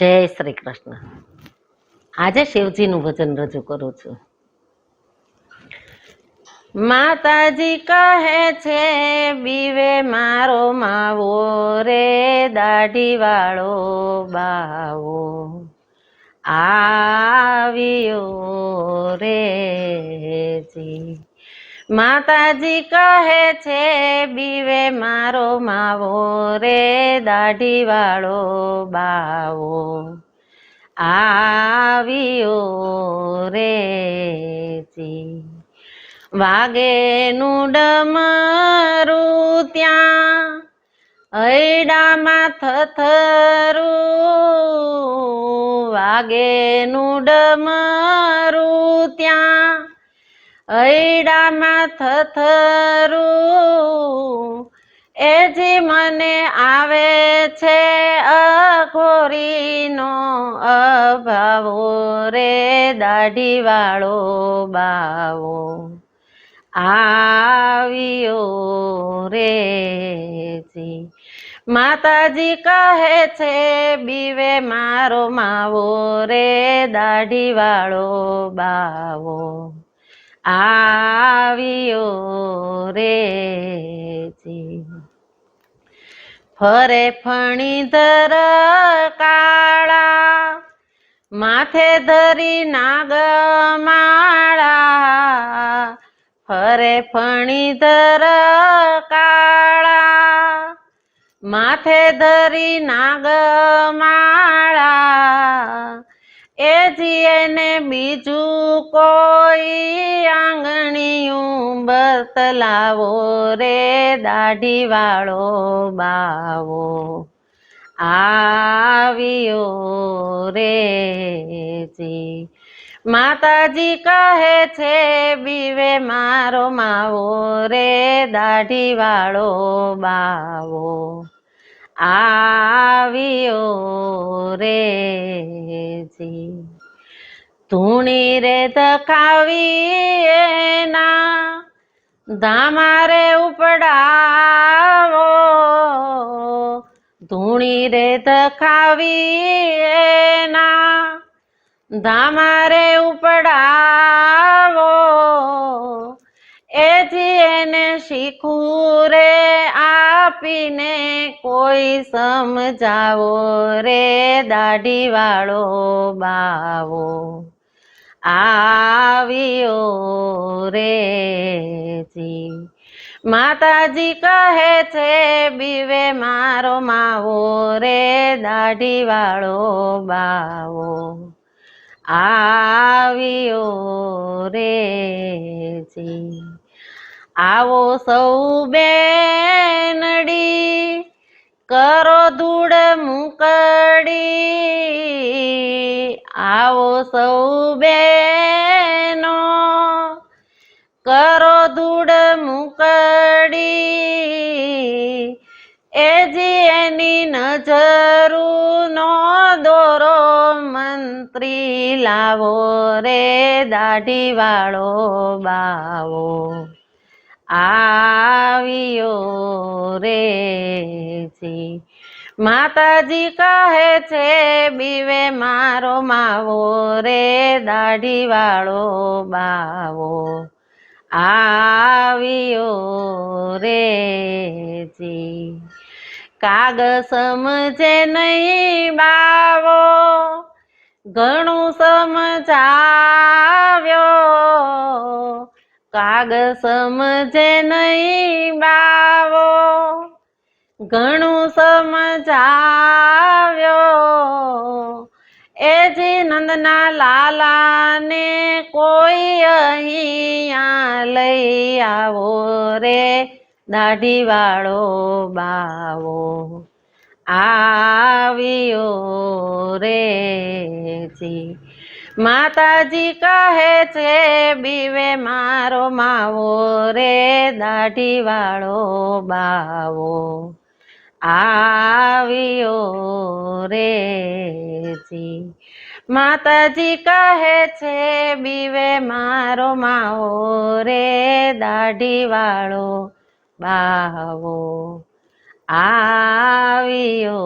જય શ્રી કૃષ્ણ. આજે શિવજીનું ભજન રજૂ કરું છું. માતાજી કહે છે, બીવે મારો માવો રે દાઢી વાળો બાવો. આવ્યો રે જી. માતાજી કહે છે, બીવે મારો માવો રે દાઢી વાળો બાવો આવ્યો રે જી. વાગે નું ડમરું ત્યાં હૈડામાં થથરું. વાગે નું ડમરું ત્યાં હૈડામાં થથરું. એ જી મને આવે છે અઘોરીનો અભાવો રે દાઢીવાળો બાવો. આવ્યો રે જી. માતાજી કહે છે, બીવે મારો માવો રે દાઢીવાળો બાવો. આવ્યો રે જી. ફરે ફણીધર કાળા, માથે ધરી નાગમાળા ફરે ફણીધર કાળા, માથે ધરી નાગમાળા એ જીએને બીજું કોઈ આંગણીયું લાવો રે દાઢી વાળો બાવો. આવ્યો રે જી. માતાજી કહે છે, બીવે મારો માવો રે દાઢી વાળો બાવો. આવ્યો રે જી. ધૂણી રે એના ધામારે ઉપડાવો, ધૂણી રે ધખાવી ના ધામારે ઉપડાવો, એથી એને શીખું રે, આપીને કોઈ સમજાવો રે દાઢી વાળો બાવો. આવ્યો રે માતાજી કહે છે, બીવે મારો માવો રે દાઢી વાળો બાવો. આવ્યો રે જી. આવો સૌ બેનડી, કરો ધૂળ મુકડી. આવો સૌ બેનો એની નજરું નો દોરો મંત્રી લાવો રે દાઢી વાળો બાવો. આવ્યો રે જી. માતાજી કહે છે, બીવે મારો માવો રે દાઢી વાળો બાવો. આવ્યો રે જી. કાગ સમજે નહીં બાવો. ઘણું સમજાવ્યો. કાગ સમજે નહીં બાવો. ઘણું સમજાવ્યો. એ જી નંદના લાલાને કોઈ અહીંયા લઈ આવો રે. દાઢી વાળો બાવો આવ્યો રે જી. માતાજી કહે છે, બીવે મારો માવો રે દાઢી વાળો બાવો આવ્યો રે જી. માતાજી કહે છે, બીવે મારો માવો રે દાઢી વાળો બાવો આવ્યો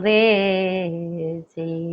રે છે.